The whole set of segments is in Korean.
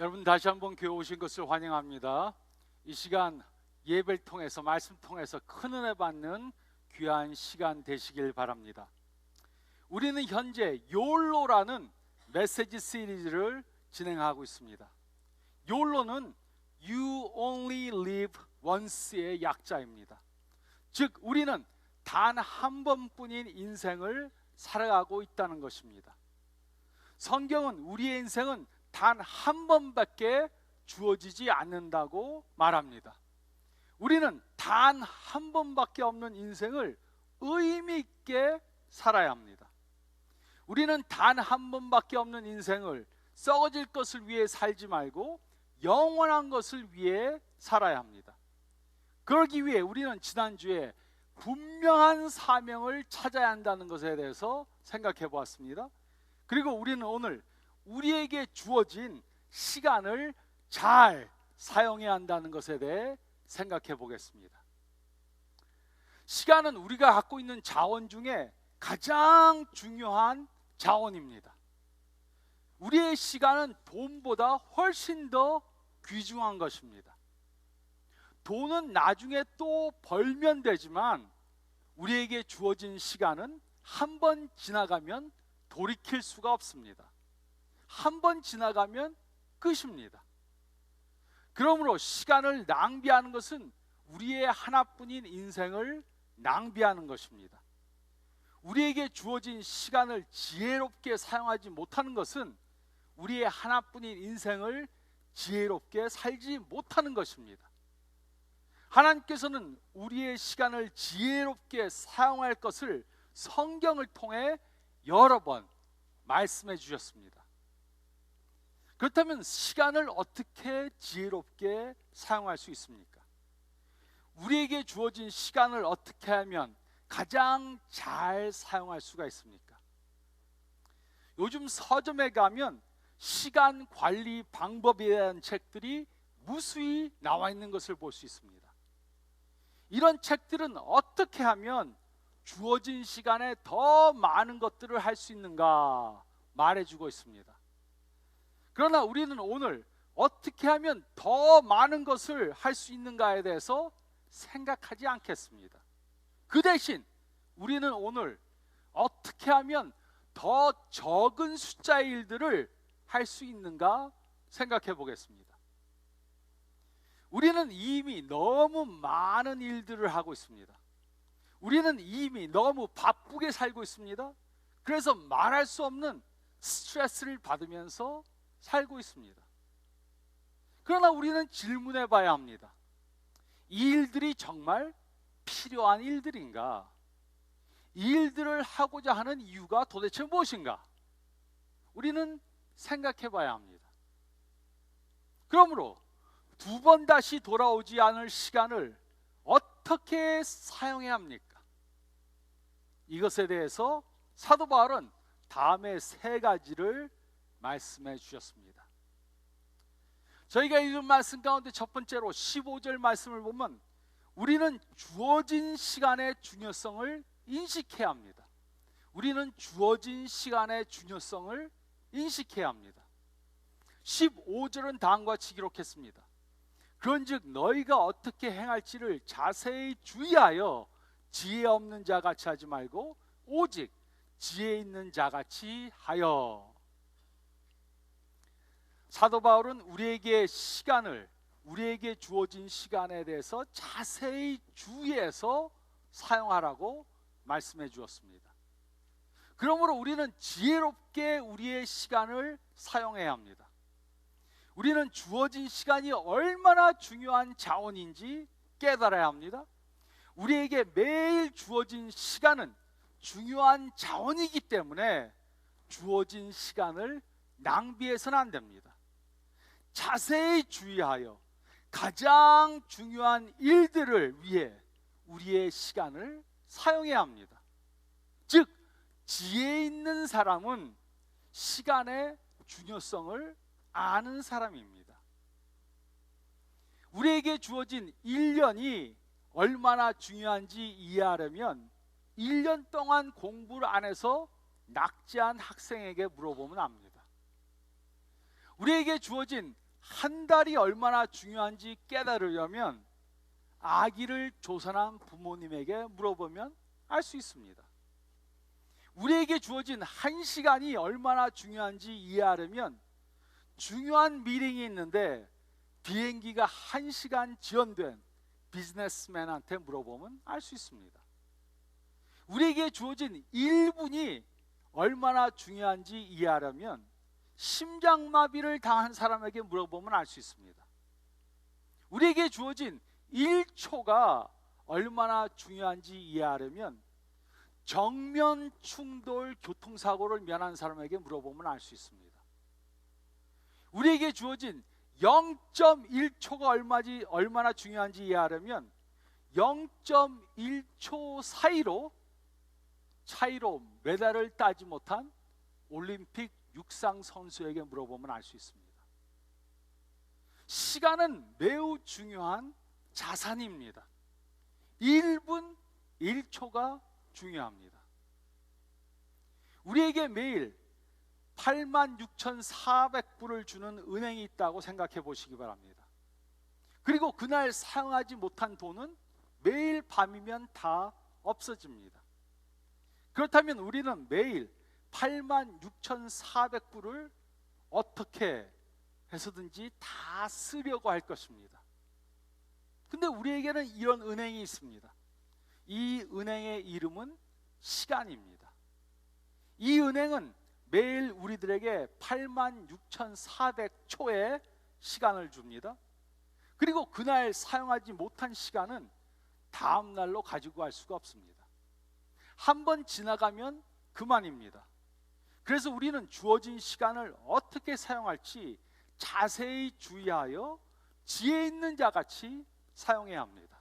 여러분 다시 한번 교회 오신 것을 환영합니다. 이 시간 예배를 통해서 말씀 통해서 큰 은혜 받는 귀한 시간 되시길 바랍니다. 우리는 현재 욜로라는 메시지 시리즈를 진행하고 있습니다. 욜로는 You Only Live Once의 약자입니다. 즉 우리는 단 한 번뿐인 인생을 살아가고 있다는 것입니다. 성경은 우리의 인생은 단 한 번밖에 주어지지 않는다고 말합니다. 우리는 단 한 번밖에 없는 인생을 의미 있게 살아야 합니다. 우리는 단 한 번밖에 없는 인생을 썩어질 것을 위해 살지 말고 영원한 것을 위해 살아야 합니다. 그러기 위해 우리는 지난주에 분명한 사명을 찾아야 한다는 것에 대해서 생각해 보았습니다. 그리고 우리는 오늘 우리에게 주어진 시간을 잘 사용해야 한다는 것에 대해 생각해 보겠습니다. 시간은 우리가 갖고 있는 자원 중에 가장 중요한 자원입니다. 우리의 시간은 돈보다 훨씬 더 귀중한 것입니다. 돈은 나중에 또 벌면 되지만 우리에게 주어진 시간은 한 번 지나가면 돌이킬 수가 없습니다. 한 번 지나가면 끝입니다. 그러므로 시간을 낭비하는 것은 우리의 하나뿐인 인생을 낭비하는 것입니다. 우리에게 주어진 시간을 지혜롭게 사용하지 못하는 것은 우리의 하나뿐인 인생을 지혜롭게 살지 못하는 것입니다. 하나님께서는 우리의 시간을 지혜롭게 사용할 것을 성경을 통해 여러 번 말씀해 주셨습니다. 그렇다면 시간을 어떻게 지혜롭게 사용할 수 있습니까? 우리에게 주어진 시간을 어떻게 하면 가장 잘 사용할 수가 있습니까? 요즘 서점에 가면 시간 관리 방법에 대한 책들이 무수히 나와 있는 것을 볼 수 있습니다. 이런 책들은 어떻게 하면 주어진 시간에 더 많은 것들을 할 수 있는가 말해주고 있습니다. 그러나 우리는 오늘 어떻게 하면 더 많은 것을 할 수 있는가에 대해서 생각하지 않겠습니다. 그 대신 우리는 오늘 어떻게 하면 더 적은 숫자의 일들을 할 수 있는가 생각해 보겠습니다. 우리는 이미 너무 많은 일들을 하고 있습니다. 우리는 이미 너무 바쁘게 살고 있습니다. 그래서 말할 수 없는 스트레스를 받으면서 살고 있습니다. 그러나 우리는 질문해 봐야 합니다. 이 일들이 정말 필요한 일들인가? 이 일들을 하고자 하는 이유가 도대체 무엇인가? 우리는 생각해 봐야 합니다. 그러므로 두 번 다시 돌아오지 않을 시간을 어떻게 사용해야 합니까? 이것에 대해서 사도 바울은 다음에 세 가지를 말씀해 주셨습니다. 저희가 읽은 말씀 가운데 첫 번째로 15절 말씀을 보면 우리는 주어진 시간의 중요성을 인식해야 합니다. 우리는 주어진 시간의 중요성을 인식해야 합니다. 15절은 다음과 같이 기록했습니다. 그런즉 너희가 어떻게 행할지를 자세히 주의하여 지혜 없는 자 같이 하지 말고 오직 지혜 있는 자 같이 하여 사도 바울은 우리에게 시간을 우리에게 주어진 시간에 대해서 자세히 주의해서 사용하라고 말씀해 주었습니다. 그러므로 우리는 지혜롭게 우리의 시간을 사용해야 합니다. 우리는 주어진 시간이 얼마나 중요한 자원인지 깨달아야 합니다. 우리에게 매일 주어진 시간은 중요한 자원이기 때문에 주어진 시간을 낭비해서는 안 됩니다. 자세히 주의하여 가장 중요한 일들을 위해 우리의 시간을 사용해야 합니다. 즉, 지혜 있는 사람은 시간의 중요성을 아는 사람입니다. 우리에게 주어진 1년이 얼마나 중요한지 이해하려면 1년 동안 공부를 안 해서 낙제한 학생에게 물어보면 압니다. 우리에게 주어진 한 달이 얼마나 중요한지 깨달으려면 아기를 조선한 부모님에게 물어보면 알 수 있습니다. 우리에게 주어진 한 시간이 얼마나 중요한지 이해하려면 중요한 미팅이 있는데 비행기가 한 시간 지연된 비즈니스맨한테 물어보면 알 수 있습니다. 우리에게 주어진 1분이 얼마나 중요한지 이해하려면 심장마비를 당한 사람에게 물어보면 알 수 있습니다. 우리에게 주어진 1초가 얼마나 중요한지 이해하려면 정면 충돌 교통사고를 면한 사람에게 물어보면 알 수 있습니다. 우리에게 주어진 0.1초가 얼마지 얼마나 중요한지 이해하려면 0.1초 사이로 차이로 메달을 따지 못한 올림픽 육상 선수에게 물어보면 알 수 있습니다. 시간은 매우 중요한 자산입니다. 1분 1초가 중요합니다. 우리에게 매일 86,400불을 주는 은행이 있다고 생각해 보시기 바랍니다. 그리고 그날 사용하지 못한 돈은 매일 밤이면 다 없어집니다. 그렇다면 우리는 매일 86,400불을 어떻게 해서든지 다 쓰려고 할 것입니다. 근데 우리에게는 이런 은행이 있습니다. 이 은행의 이름은 시간입니다. 이 은행은 매일 우리들에게 86,400초의 시간을 줍니다. 그리고 그날 사용하지 못한 시간은 다음 날로 가지고 갈 수가 없습니다. 한 번 지나가면 그만입니다. 그래서 우리는 주어진 시간을 어떻게 사용할지 자세히 주의하여 지혜 있는 자 같이 사용해야 합니다.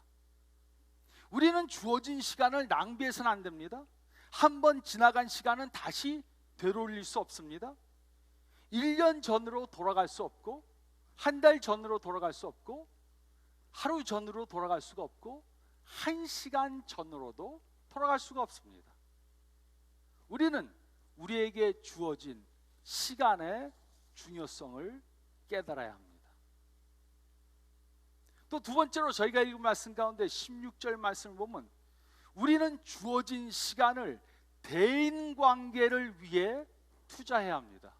우리는 주어진 시간을 낭비해서는 안 됩니다. 한 번 지나간 시간은 다시 되돌릴 수 없습니다. 1년 전으로 돌아갈 수 없고 한 달 전으로 돌아갈 수 없고 하루 전으로 돌아갈 수가 없고 한 시간 전으로도 돌아갈 수가 없습니다. 우리는 우리에게 주어진 시간의 중요성을 깨달아야 합니다. 또 두 번째로 저희가 읽은 말씀 가운데 16절 말씀을 보면 우리는 주어진 시간을 대인 관계를 위해 투자해야 합니다.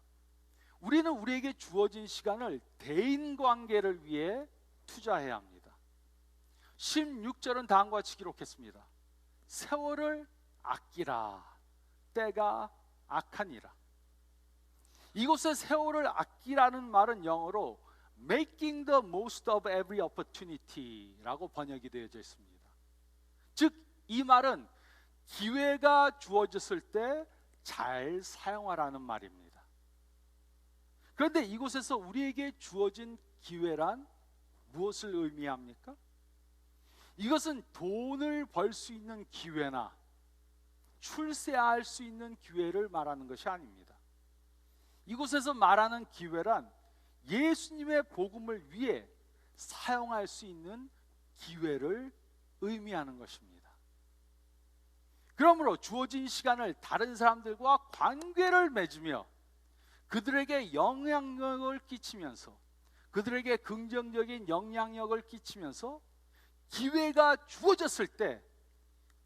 우리는 우리에게 주어진 시간을 대인 관계를 위해 투자해야 합니다. 16절은 다음과 같이 기록했습니다. 세월을 아끼라 때가 악하니라. 이곳에 세월을 아끼라는 말은 영어로 making the most of every opportunity라고 번역이 되어져 있습니다. 즉 이 말은 기회가 주어졌을 때 잘 사용하라는 말입니다. 그런데 이곳에서 우리에게 주어진 기회란 무엇을 의미합니까? 이것은 돈을 벌 수 있는 기회나 출세할 수 있는 기회를 말하는 것이 아닙니다. 이곳에서 말하는 기회란 예수님의 복음을 위해 사용할 수 있는 기회를 의미하는 것입니다. 그러므로 주어진 시간을 다른 사람들과 관계를 맺으며 그들에게 영향력을 끼치면서 그들에게 긍정적인 영향력을 끼치면서 기회가 주어졌을 때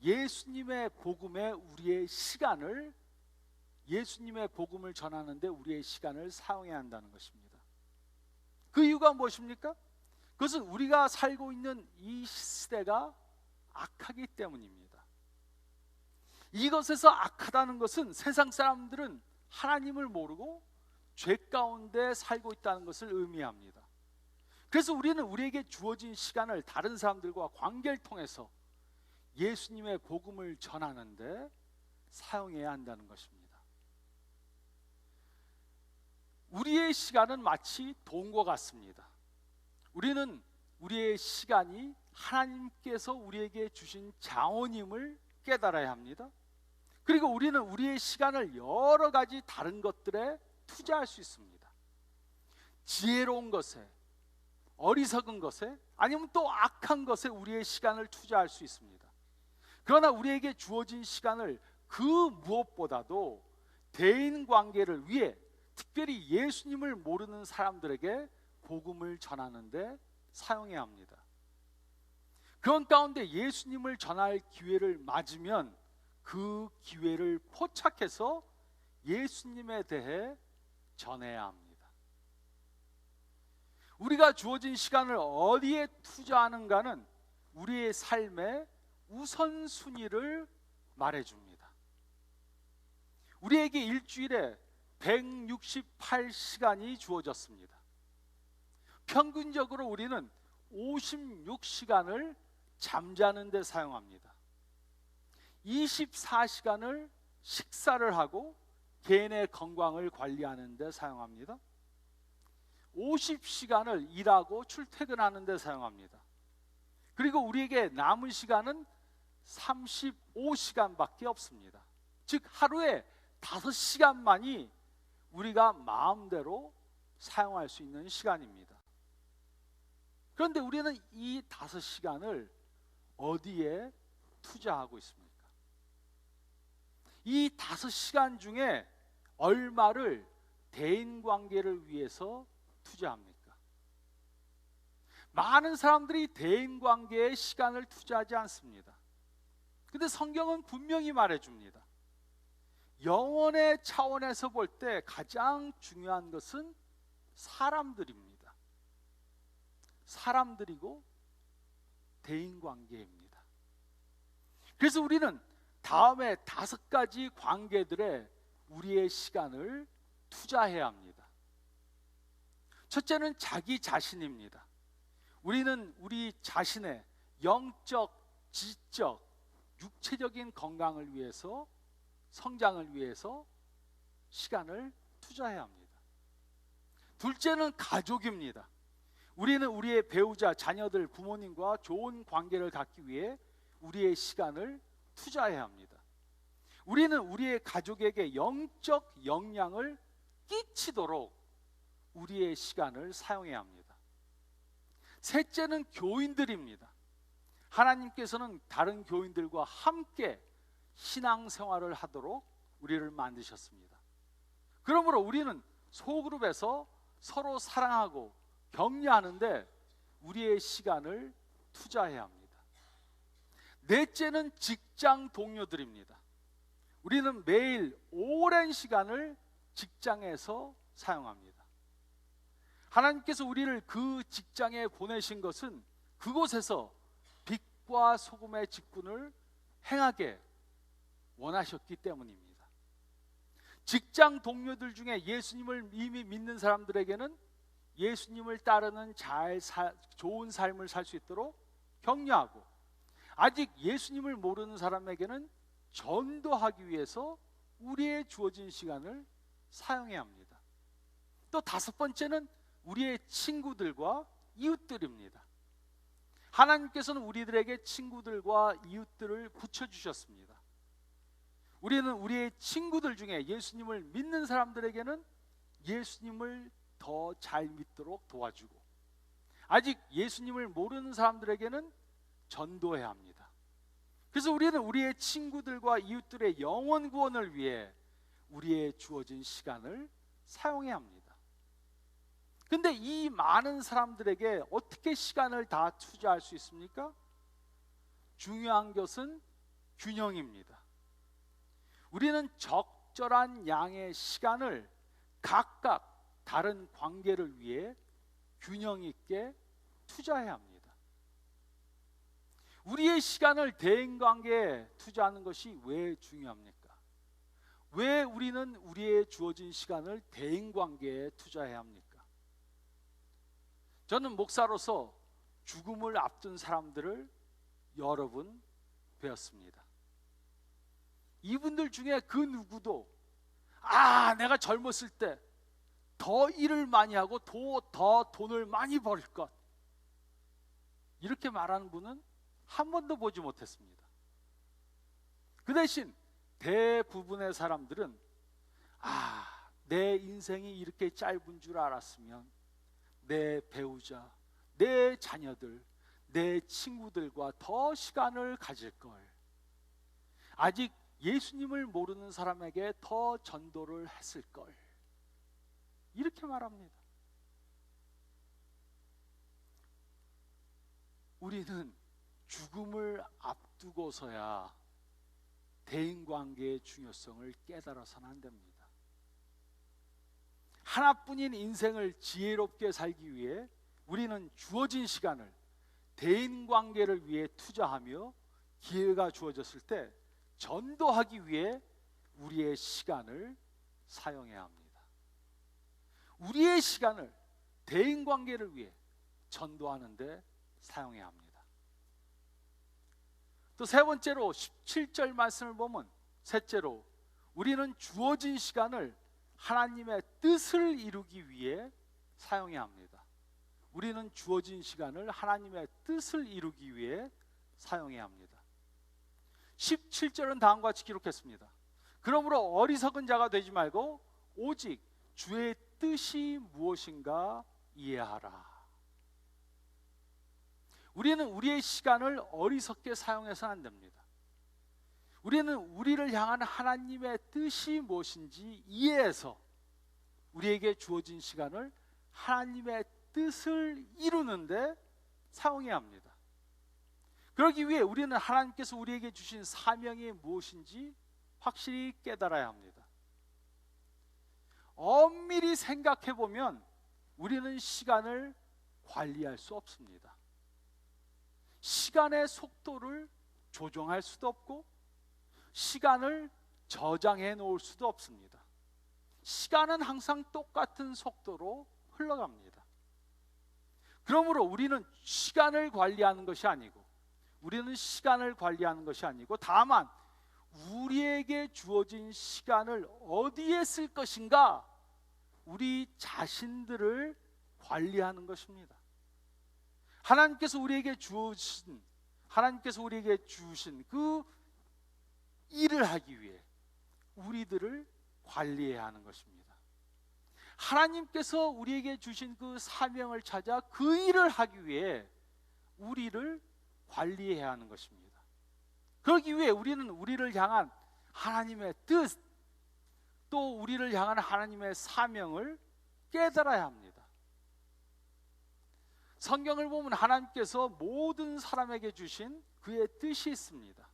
예수님의 복음에 우리의 시간을 예수님의 복음을 전하는데 우리의 시간을 사용해야 한다는 것입니다. 그 이유가 무엇입니까? 그것은 우리가 살고 있는 이 시대가 악하기 때문입니다. 이것에서 악하다는 것은 세상 사람들은 하나님을 모르고 죄 가운데 살고 있다는 것을 의미합니다. 그래서 우리는 우리에게 주어진 시간을 다른 사람들과 관계를 통해서 예수님의 복음을 전하는데 사용해야 한다는 것입니다. 우리의 시간은 마치 돈과 같습니다. 우리는 우리의 시간이 하나님께서 우리에게 주신 자원임을 깨달아야 합니다. 그리고 우리는 우리의 시간을 여러 가지 다른 것들에 투자할 수 있습니다. 지혜로운 것에, 어리석은 것에, 아니면 또 악한 것에 우리의 시간을 투자할 수 있습니다. 그러나 우리에게 주어진 시간을 그 무엇보다도 대인 관계를 위해 특별히 예수님을 모르는 사람들에게 복음을 전하는데 사용해야 합니다. 그런 가운데 예수님을 전할 기회를 맞으면 그 기회를 포착해서 예수님에 대해 전해야 합니다. 우리가 주어진 시간을 어디에 투자하는가는 우리의 삶의 우선순위를 말해줍니다. 우리에게 일주일에 168시간이 주어졌습니다. 평균적으로 우리는 56시간을 잠자는 데 사용합니다. 24시간을 식사를 하고 개인의 건강을 관리하는 데 사용합니다. 50시간을 일하고 출퇴근하는 데 사용합니다. 그리고 우리에게 남은 시간은 35시간밖에 없습니다. 즉 하루에 5시간만이 우리가 마음대로 사용할 수 있는 시간입니다. 그런데 우리는 이 5시간을 어디에 투자하고 있습니까? 이 5시간 중에 얼마를 대인 관계를 위해서 투자합니까? 많은 사람들이 대인 관계에 시간을 투자하지 않습니다. 근데 성경은 분명히 말해 줍니다. 영혼의 차원에서 볼 때 가장 중요한 것은 사람들입니다. 사람들이고 대인 관계입니다. 그래서 우리는 다음에 다섯 가지 관계들에 우리의 시간을 투자해야 합니다. 첫째는 자기 자신입니다. 우리는 우리 자신의 영적, 지적, 육체적인 건강을 위해서 성장을 위해서 시간을 투자해야 합니다. 둘째는 가족입니다. 우리는 우리의 배우자, 자녀들, 부모님과 좋은 관계를 갖기 위해 우리의 시간을 투자해야 합니다. 우리는 우리의 가족에게 영적 영향을 끼치도록 우리의 시간을 사용해야 합니다. 셋째는 교인들입니다. 하나님께서는 다른 교인들과 함께 신앙생활을 하도록 우리를 만드셨습니다. 그러므로 우리는 소그룹에서 서로 사랑하고 격려하는데 우리의 시간을 투자해야 합니다. 넷째는 직장 동료들입니다. 우리는 매일 오랜 시간을 직장에서 사용합니다. 하나님께서 우리를 그 직장에 보내신 것은 그곳에서 빛과 소금의 직분을 행하게 원하셨기 때문입니다. 직장 동료들 중에 예수님을 이미 믿는 사람들에게는 예수님을 따르는 잘 사, 좋은 삶을 살 수 있도록 격려하고 아직 예수님을 모르는 사람에게는 전도하기 위해서 우리의 주어진 시간을 사용해야 합니다. 또 다섯 번째는 우리의 친구들과 이웃들입니다. 하나님께서는 우리들에게 친구들과 이웃들을 붙여주셨습니다. 우리는 우리의 친구들 중에 예수님을 믿는 사람들에게는 예수님을 더 잘 믿도록 도와주고 아직 예수님을 모르는 사람들에게는 전도해야 합니다. 그래서 우리는 우리의 친구들과 이웃들의 영원 구원을 위해 우리의 주어진 시간을 사용해야 합니다. 근데 이 많은 사람들에게 어떻게 시간을 다 투자할 수 있습니까? 중요한 것은 균형입니다. 우리는 적절한 양의 시간을 각각 다른 관계를 위해 균형 있게 투자해야 합니다. 우리의 시간을 대인 관계에 투자하는 것이 왜 중요합니까? 왜 우리는 우리의 주어진 시간을 대인 관계에 투자해야 합니까? 저는 목사로서 죽음을 앞둔 사람들을 여러 분 뵈었습니다. 이분들 중에 그 누구도 아 내가 젊었을 때 더 일을 많이 하고 더, 더 돈을 많이 벌 것. 이렇게 말하는 분은 한 번도 보지 못했습니다. 그 대신 대부분의 사람들은 아, 내 인생이 이렇게 짧은 줄 알았으면 내 배우자, 내 자녀들, 내 친구들과 더 시간을 가질 걸. 아직 예수님을 모르는 사람에게 더 전도를 했을 걸. 이렇게 말합니다. 우리는 죽음을 앞두고서야 대인 관계의 중요성을 깨달아서는 안 됩니다. 하나뿐인 인생을 지혜롭게 살기 위해 우리는 주어진 시간을 대인 관계를 위해 투자하며 기회가 주어졌을 때 전도하기 위해 우리의 시간을 사용해야 합니다. 우리의 시간을 대인 관계를 위해 전도하는데 사용해야 합니다. 또 세 번째로 17절 말씀을 보면 셋째로 우리는 주어진 시간을 하나님의 뜻을 이루기 위해 사용해야 합니다. 우리는 주어진 시간을 하나님의 뜻을 이루기 위해 사용해야 합니다. 17절은 다음과 같이 기록했습니다. 그러므로 어리석은 자가 되지 말고 오직 주의 뜻이 무엇인가 이해하라. 우리는 우리의 시간을 어리석게 사용해서는 안 됩니다. 우리는 우리를 향한 하나님의 뜻이 무엇인지 이해해서 우리에게 주어진 시간을 하나님의 뜻을 이루는데 사용해야 합니다. 그러기 위해 우리는 하나님께서 우리에게 주신 사명이 무엇인지 확실히 깨달아야 합니다. 엄밀히 생각해 보면 우리는 시간을 관리할 수 없습니다. 시간의 속도를 조정할 수도 없고 시간을 저장해 놓을 수도 없습니다. 시간은 항상 똑같은 속도로 흘러갑니다. 그러므로 우리는 시간을 관리하는 것이 아니고 우리는 시간을 관리하는 것이 아니고 다만 우리에게 주어진 시간을 어디에 쓸 것인가 우리 자신들을 관리하는 것입니다. 하나님께서 우리에게 주신 하나님께서 우리에게 주신 그 일을 하기 위해 우리들을 관리해야 하는 것입니다. 하나님께서 우리에게 주신 그 사명을 찾아 그 일을 하기 위해 우리를 관리해야 하는 것입니다. 그러기 위해 우리는 우리를 향한 하나님의 뜻, 또 우리를 향한 하나님의 사명을 깨달아야 합니다. 성경을 보면 하나님께서 모든 사람에게 주신 그의 뜻이 있습니다.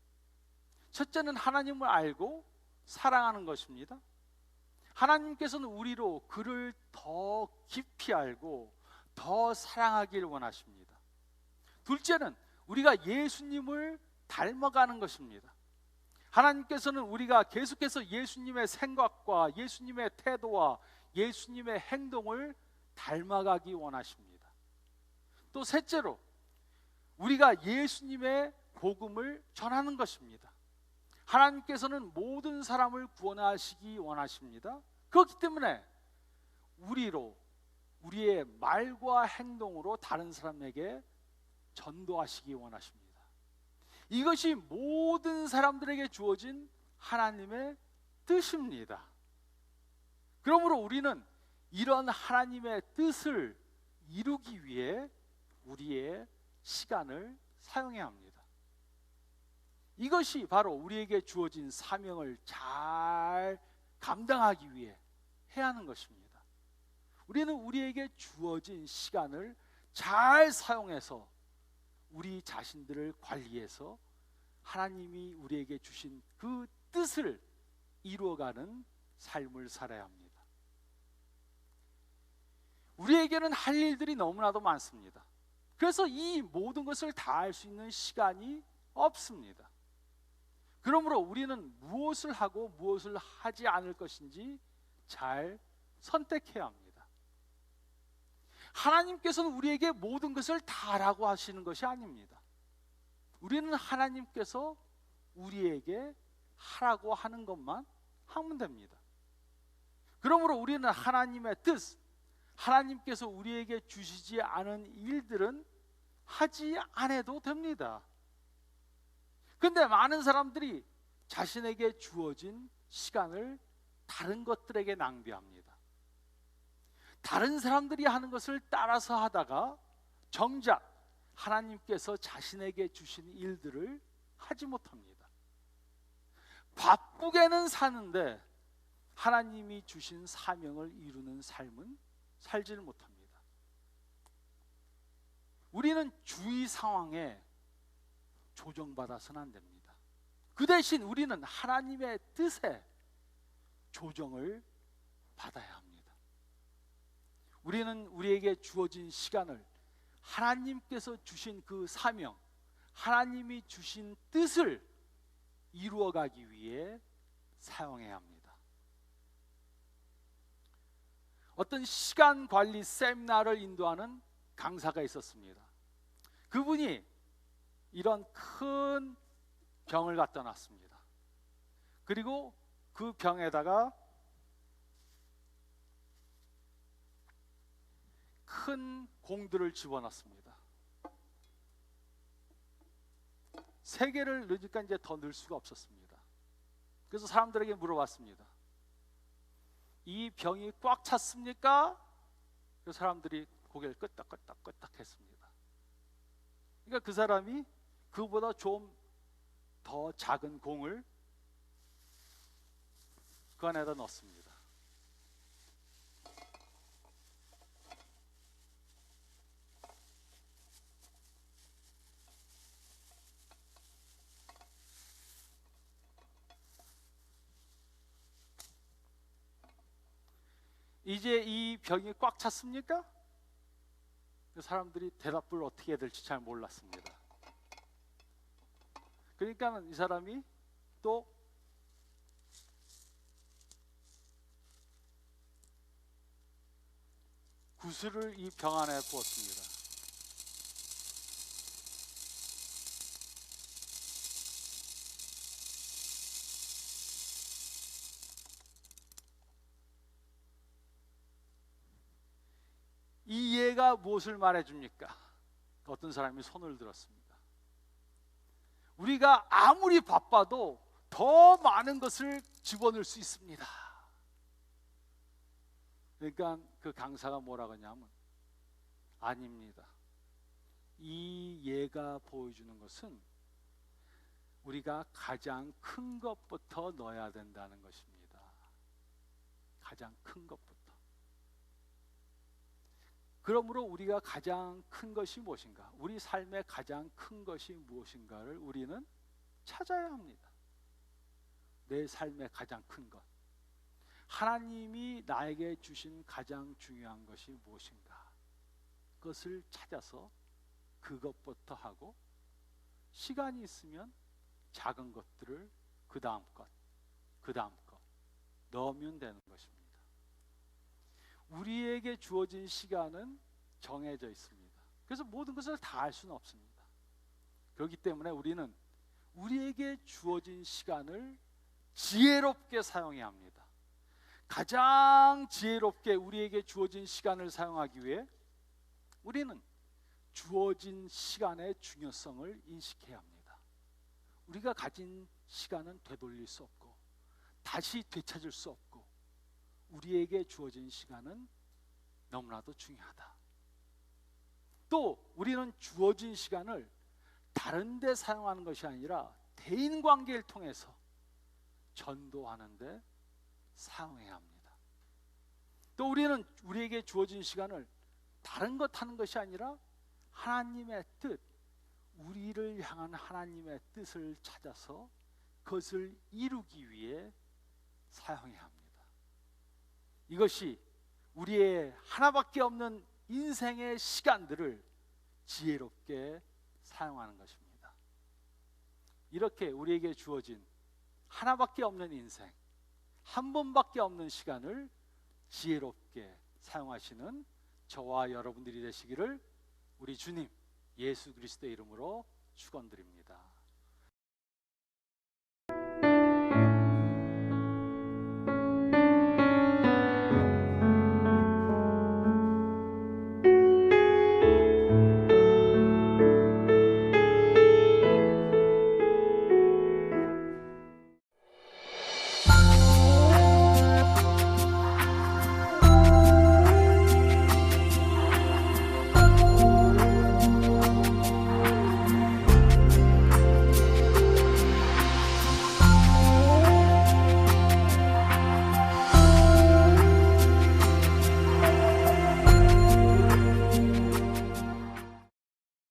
첫째는 하나님을 알고 사랑하는 것입니다. 하나님께서는 우리로 그를 더 깊이 알고 더 사랑하길 원하십니다. 둘째는 우리가 예수님을 닮아가는 것입니다. 하나님께서는 우리가 계속해서 예수님의 생각과 예수님의 태도와 예수님의 행동을 닮아가기 원하십니다. 또 셋째로 우리가 예수님의 복음을 전하는 것입니다. 하나님께서는 모든 사람을 구원하시기 원하십니다. 그렇기 때문에 우리로 우리의 말과 행동으로 다른 사람에게 전도하시기 원하십니다. 이것이 모든 사람들에게 주어진 하나님의 뜻입니다. 그러므로 우리는 이런 하나님의 뜻을 이루기 위해 우리의 시간을 사용해야 합니다. 이것이 바로 우리에게 주어진 사명을 잘 감당하기 위해 해야 하는 것입니다. 우리는 우리에게 주어진 시간을 잘 사용해서 우리 자신들을 관리해서 하나님이 우리에게 주신 그 뜻을 이루어가는 삶을 살아야 합니다. 우리에게는 할 일들이 너무나도 많습니다. 그래서 이 모든 것을 다 할 수 있는 시간이 없습니다. 그러므로 우리는 무엇을 하고 무엇을 하지 않을 것인지 잘 선택해야 합니다. 하나님께서는 우리에게 모든 것을 다라고 하시는 것이 아닙니다. 우리는 하나님께서 우리에게 하라고 하는 것만 하면 됩니다. 그러므로 우리는 하나님의 뜻, 하나님께서 우리에게 주시지 않은 일들은 하지 않아도 됩니다. 근데 많은 사람들이 자신에게 주어진 시간을 다른 것들에게 낭비합니다. 다른 사람들이 하는 것을 따라서 하다가 정작 하나님께서 자신에게 주신 일들을 하지 못합니다. 바쁘게는 사는데 하나님이 주신 사명을 이루는 삶은 살지를 못합니다. 우리는 주위 상황에 조정받아서는 안 됩니다. 그 대신 우리는 하나님의 뜻에 조정을 받아야 합니다. 우리는 우리에게 주어진 시간을 하나님께서 주신 그 사명, 하나님이 주신 뜻을 이루어가기 위해 사용해야 합니다. 어떤 시간 관리 세미나를 인도하는 강사가 있었습니다. 그분이 이런 큰 병을 갖다 놨습니다. 그리고 그 병에다가 큰 공들을 집어넣습니다. 세 개를 넣으니까 이제 더 넣을 수가 없었습니다. 그래서 사람들에게 물어봤습니다. 이 병이 꽉 찼습니까? 그 사람들이 고개를 끄덕끄덕끄덕 했습니다. 그러니까 그 사람이 그보다 좀 더 작은 공을 그 안에다 넣습니다. 이제 이 병이 꽉 찼습니까? 그 사람들이 대답을 어떻게 해야 될지 잘 몰랐습니다. 그러니까 이 사람이 또 구슬을 이 병 안에 부었습니다. 이 예가 무엇을 말해줍니까? 어떤 사람이 손을 들었습니다. 우리가 아무리 바빠도 더 많은 것을 집어넣을 수 있습니다. 그러니까 그 강사가 뭐라고 하냐면 아닙니다. 이 예가 보여주는 것은 우리가 가장 큰 것부터 넣어야 된다는 것입니다. 가장 큰 것부터. 그러므로 우리가 가장 큰 것이 무엇인가? 우리 삶의 가장 큰 것이 무엇인가를 우리는 찾아야 합니다. 내 삶의 가장 큰 것. 하나님이 나에게 주신 가장 중요한 것이 무엇인가? 그것을 찾아서 그것부터 하고 시간이 있으면 작은 것들을 그 다음 것, 그 다음 것 넣으면 되는 것입니다. 우리에게 주어진 시간은 정해져 있습니다. 그래서 모든 것을 다 할 수는 없습니다. 그렇기 때문에 우리는 우리에게 주어진 시간을 지혜롭게 사용해야 합니다. 가장 지혜롭게 우리에게 주어진 시간을 사용하기 위해 우리는 주어진 시간의 중요성을 인식해야 합니다. 우리가 가진 시간은 되돌릴 수 없고 다시 되찾을 수 없고 우리에게 주어진 시간은 너무나도 중요하다. 또 우리는 주어진 시간을 다른 데 사용하는 것이 아니라 대인 관계를 통해서 전도하는데 사용해야 합니다. 또 우리는 우리에게 주어진 시간을 다른 것 하는 것이 아니라 하나님의 뜻, 우리를 향한 하나님의 뜻을 찾아서 그것을 이루기 위해 사용해야 합니다. 이것이 우리의 하나밖에 없는 인생의 시간들을 지혜롭게 사용하는 것입니다. 이렇게 우리에게 주어진 하나밖에 없는 인생, 한 번밖에 없는 시간을 지혜롭게 사용하시는 저와 여러분들이 되시기를 우리 주님 예수 그리스도의 이름으로 축원드립니다.